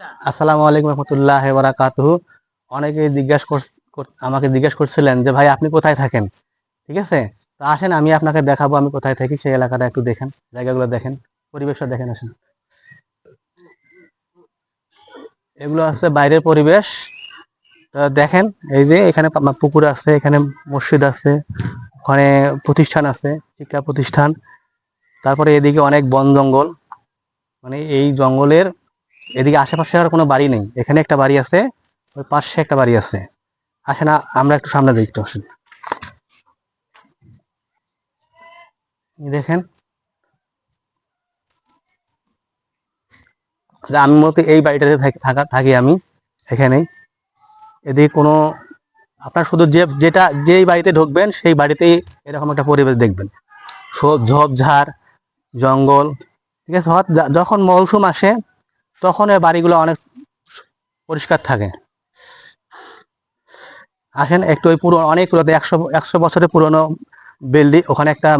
আসসালামু আলাইকুম রহমতুল্লাহ বারাকাতুহু। অনেকে জিজ্ঞাসা আমাকে জিজ্ঞেস করছিলেন যে, ভাই, আপনি কোথায় থাকেন? ঠিক আছে? তো আসেন, আমি আপনাকে দেখাবো, আমি কোথায় থাকি, সেই এলাকাটা একটু দেখেন, জায়গাগুলো দেখেন, পরিবেশটা দেখেন, আসেন। এগুলো আছে বাইরের পরিবেশ। তো দেখেন, এই যে এখানে পুকুর আছে, এখানে মসজিদ আছে, ওখানে প্রতিষ্ঠান আছে, শিক্ষা প্রতিষ্ঠান। তারপরে এদিকে অনেক বন জঙ্গল। মানে এই জঙ্গলের এদিকে আশেপাশে আর কোনো বাড়ি নেই। এখানে একটা বাড়ি আছে, ওই পাশে একটা বাড়ি আছে। আসেন আ- আমরা একটু সামনে দেখতে আসেন। দেখেন। আমি মূলত এই বাড়িটাতে থাকি- থাকা, থাকি আমি, এখানেই। এদিকে কোনো, আপনার শুধু যে, যেটা, যেই বাড়িতে ঢুকবেন, সেই বাড়িতেই এরকম একটা পরিবেশ দেখবেন। সব ঝোপঝাড়, জঙ্গল, ঠিক আছে? যখন মৌসুম আসে তখন এই বাড়িগুলো অনেক পরিষ্কার থাকে। আসেন, একটু ওই পুরো, অনেক একশো একশো বছরের পুরনো বিল্ডিং, ওখানে একটা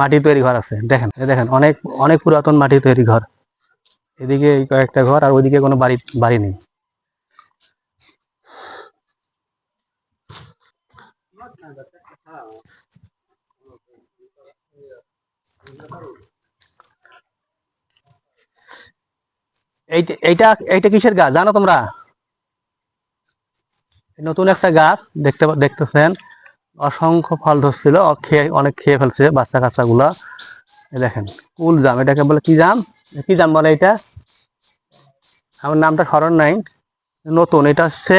মাটি তৈরি ঘর আছে। দেখেন দেখেন, অনেক অনেক পুরাতন মাটি তৈরি ঘর। এদিকে কয়েকটা ঘর, আর ওইদিকে কোনো বাড়ি বাড়ি নেই। এইটা এইটা এইটা কিসের গাছ? জানো তোমরা? নতুন একটা গাছ দেখতে দেখতেছেন। অসংখ্য ফল ধরছিল অনেক খেয়ে ফেলছে বাচ্চা কাচ্চা গুলা দেখেন, কুল জাম, এটাকে বলে কি জাম? কি জাম বলে এটা? আমার নামটা স্মরণ নাই। নতুন, এটা হচ্ছে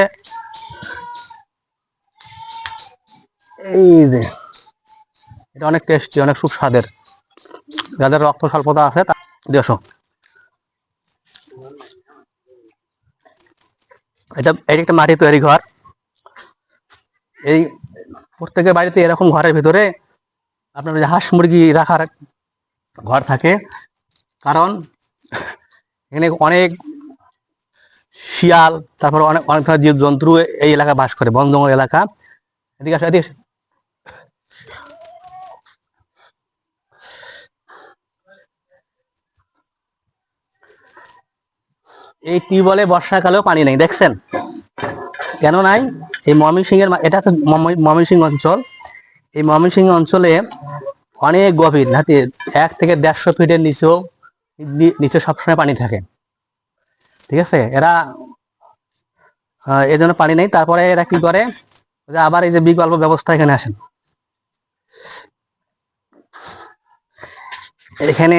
এই যে, এটা অনেক টেস্টি অনেক সুস্বাদের। যাদের রক্ত স্বল্পতা আছে, তা দেখো এটা এটা একটা মাটি তৈরি ঘর। এই প্রত্যেকের বাড়িতে এরকম ঘরের ভিতরে আপনার হাঁস মুরগি রাখার ঘর থাকে। কারণ এখানে অনেক শিয়াল, তারপর অনেক অনেক ধরনের জীব জন্তু এই এলাকা বাস করে বন জঙ্গল এলাকা। এদিকে এই টিউবওয়েলে বর্ষাকালেও পানি নেই দেখছেন? কেন নাই? এই ময়মনসিংহ এর এটা মম- ময়মনসিংহ অঞ্চল। এই ময়মনসিংহ অঞ্চলে অনেক গভীর হাতে এক থেকে দেড়শো ফিটের নিচেও নিচে সবসময় পানি থাকে। ঠিক আছে? এরা আহ, এই জন্য পানি নেই। তারপরে এরা কি করে? আবার এই যে বিকল্প ব্যবস্থা এখানে আসেন। এখানে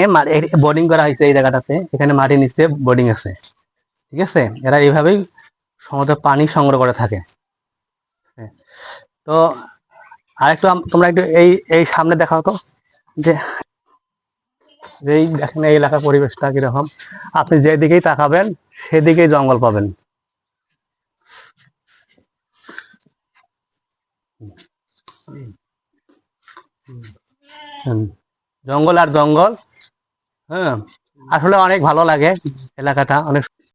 বোর্ডিং করা হয়েছে এই জায়গাটাতে। এখানে মাটি নিচে বোর্ডিং আছে। ঠিক আছে? এরা এইভাবেই সমুদ্র পানি সংগ্রহ করে থাকে। হ্যাঁ। তো আরেকটু আম- তোমরা একটু এই এই সামনে দেখাও তো যে এই দেখেন এই এলাকার পরিবেশটা কীরকম। আপনি যেদিকেই তাকাবেন, সেদিকেই জঙ্গল পাবেন। জঙ্গল আর জঙ্গল হ্যাঁ। আসলে অনেক ভালো লাগে এলাকাটা, অনেক